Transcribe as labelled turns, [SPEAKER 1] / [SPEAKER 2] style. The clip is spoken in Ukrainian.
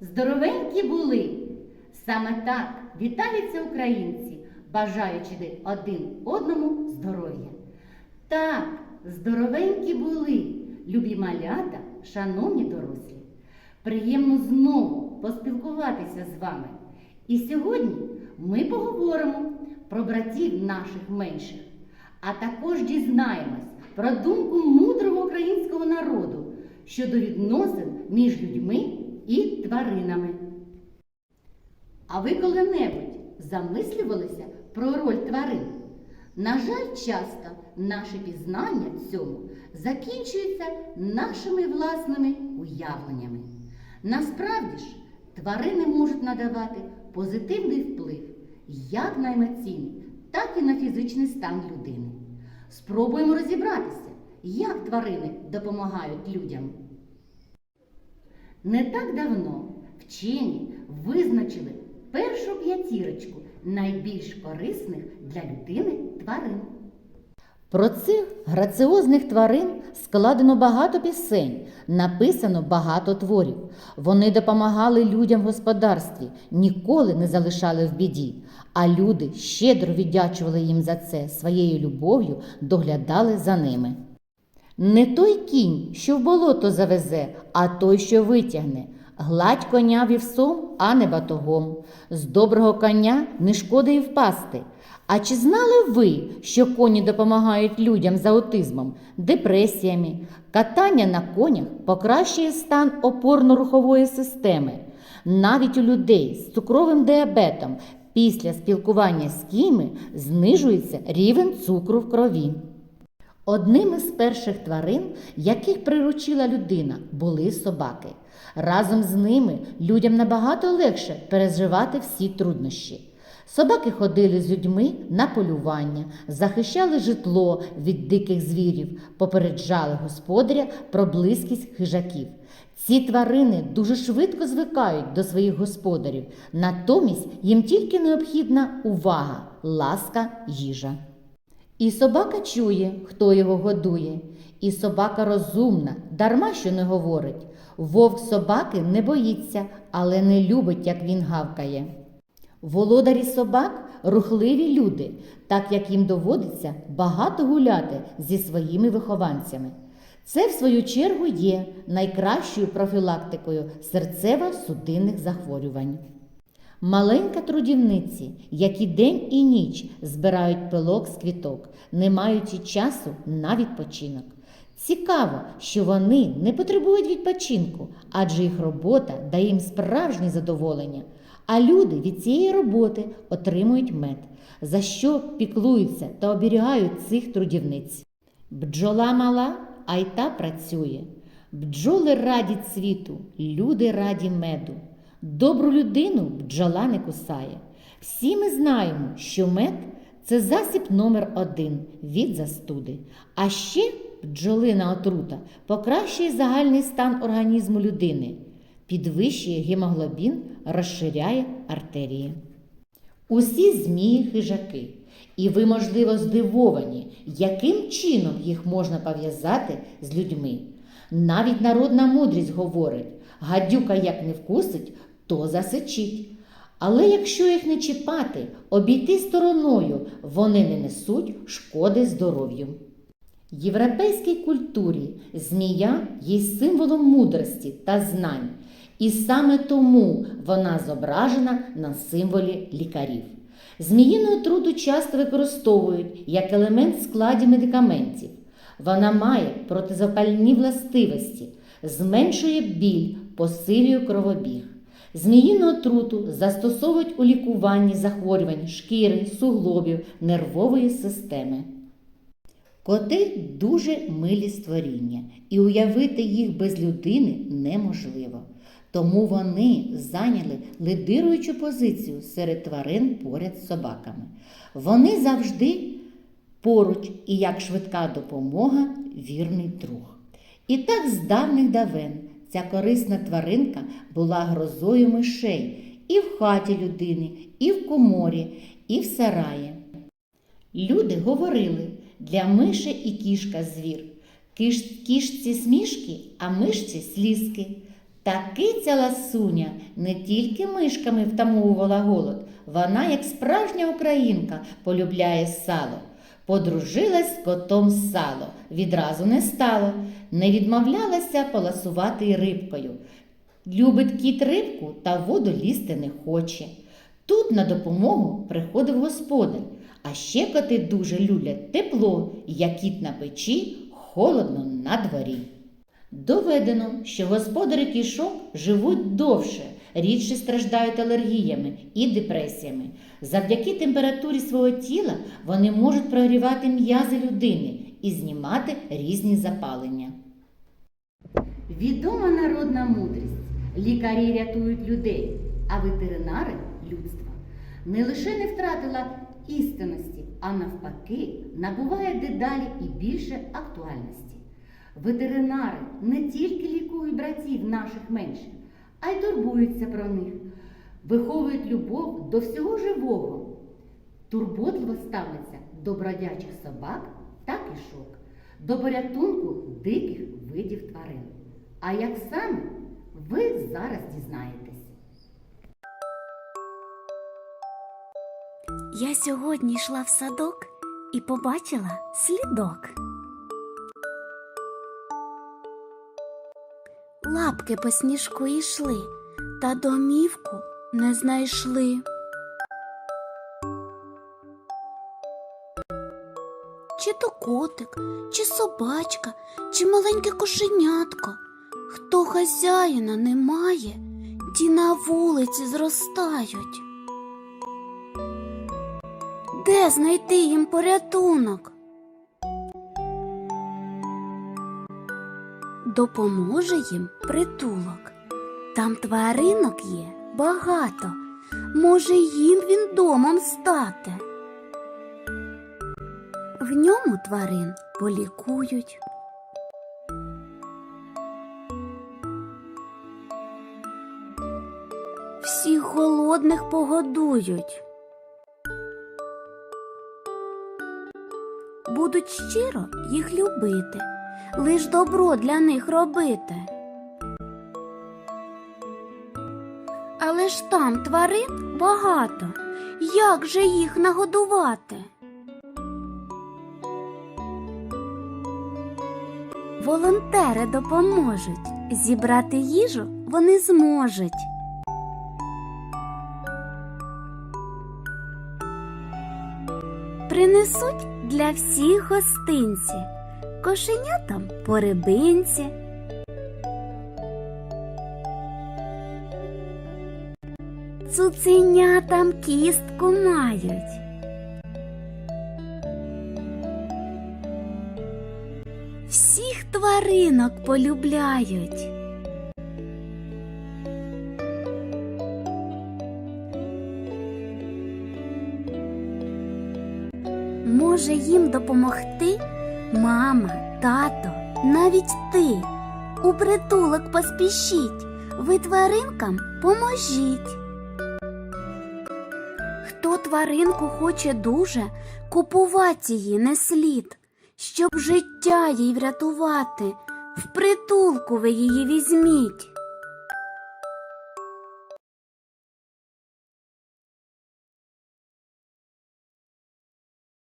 [SPEAKER 1] Здоровенькі були. Саме так вітаються українці, бажаючи один одному здоров'я. Так, здоровенькі були, любі малята, шановні дорослі. Приємно знову поспілкуватися з вами. І сьогодні ми поговоримо про братів наших менших, а також дізнаємось про думку мудрого українського народу щодо відносин між людьми і тваринами. А ви коли-небудь замислювалися про роль тварин? На жаль, часто наше пізнання цьому закінчується нашими власними уявленнями. Насправді ж, тварини можуть надавати позитивний вплив як на емоційний, так і на фізичний стан людини. Спробуємо розібратися, як тварини допомагають людям. Не так давно вчені визначили першу п'ятірочку найбільш корисних для людини тварин.
[SPEAKER 2] Про цих граціозних тварин складено багато пісень, написано багато творів. Вони допомагали людям в господарстві, ніколи не залишали в біді, а люди щедро віддячували їм за це своєю любов'ю, доглядали за ними. Не той кінь, що в болото завезе, а той, що витягне. Гладь коня вівсом, а не батогом. З доброго коня не шкода й впасти. А чи знали ви, що коні допомагають людям з аутизмом, депресіями? Катання на конях покращує стан опорно-рухової системи. Навіть у людей з цукровим діабетом після спілкування з кіньми знижується рівень цукру в крові. Одним із перших тварин, яких приручила людина, були собаки. Разом з ними людям набагато легше переживати всі труднощі. Собаки ходили з людьми на полювання, захищали житло від диких звірів, попереджали господаря про близькість хижаків. Ці тварини дуже швидко звикають до своїх господарів, натомість їм тільки необхідна увага, ласка, їжа. І собака чує, хто його годує, і собака розумна, дарма що не говорить. Вовк собаки не боїться, але не любить, як він гавкає. Володарі собак рухливі люди, так як їм доводиться багато гуляти зі своїми вихованцями. Це, в свою чергу, є найкращою профілактикою серцево-судинних захворювань. Маленька трудівниці, які день і ніч збирають пилок з квіток, не маючи часу на відпочинок. Цікаво, що вони не потребують відпочинку, адже їх робота дає їм справжнє задоволення. А люди від цієї роботи отримують мед, за що піклуються та оберігають цих трудівниць. Бджола мала, а й та працює. Бджоли раді цвіту, люди раді меду. Добру людину бджола не кусає. Всі ми знаємо, що мед це засіб номер один від застуди. А ще бджолина отрута покращує загальний стан організму людини, підвищує гемоглобін, розширяє артерії. Усі змії хижаки. І ви, можливо, здивовані, яким чином їх можна пов'язати з людьми. Навіть народна мудрість говорить: гадюка як не вкусить, то засичить. Але якщо їх не чіпати, обійти стороною, вони не несуть шкоди здоров'ю. В європейській культурі змія є символом мудрості та знань, і саме тому вона зображена на символі лікарів. Зміїну отруту часто використовують як елемент в складі медикаментів. Вона має протизапальні властивості, зменшує біль, посилює кровобіг. Зміїну отруту застосовують у лікуванні захворювань шкіри, суглобів, нервової системи. Коти дуже милі створіння, і уявити їх без людини неможливо. Тому вони зайняли лидируючу позицію серед тварин поряд з собаками. Вони завжди поруч і як швидка допомога, вірний друг. І так з давних давен ця корисна тваринка була грозою мишей і в хаті людини, і в коморі, і в сараї. Люди говорили для миші і кішка звір. Киш, кішці смішки, а мишці слізки. Та киця ласуня не тільки мишками втамовувала голод, вона, як справжня українка, полюбляє сало. Подружилась з котом сало, відразу не стало, не відмовлялася поласувати рибкою. Любить кіт рибку та воду лізти не хоче. Тут на допомогу приходив господар, а ще коти дуже люблять тепло, як кіт на печі, холодно на дворі. Доведено, що господарі кішок живуть довше, рідше страждають алергіями і депресіями. Завдяки температурі свого тіла вони можуть прогрівати м'язи людини і знімати різні запалення.
[SPEAKER 1] Відома народна мудрість. Лікарі рятують людей, а ветеринари людство. Не лише не втратила істинності, а навпаки, набуває дедалі і більше актуальності. Ветеринари не тільки лікують братів наших менших, турбуються про них, виховують любов до всього живого, турботливо ставляться до бродячих собак та кишок, до порятунку диких видів тварин. А як саме, ви зараз дізнаєтесь.
[SPEAKER 3] Я сьогодні йшла в садок і побачила слідок. Лапки по сніжку йшли, та домівку не знайшли. Чи то котик, чи собачка, чи маленьке кошенятко. Хто хазяїна немає, ті на вулиці зростають. Де знайти їм порятунок? Допоможе їм притулок. Там тваринок є багато. Може, їм він домом стати. В ньому тварин полікують. Всіх голодних погодують. будуть щиро їх любити, лиш добро для них робити. Але ж там тварин багато, як же їх нагодувати? Волонтери допоможуть, зібрати їжу вони зможуть. Принесуть для всіх гостинці, кошенятам по рибинці. Цуценятам кістку мають. Всіх тваринок полюбляють. Може їм допомогти мама, тато, навіть ти. У притулок поспішіть, ви тваринкам поможіть. Тваринку хоче дуже, купувати її не слід, щоб життя їй врятувати. В притулку ви її візьміть.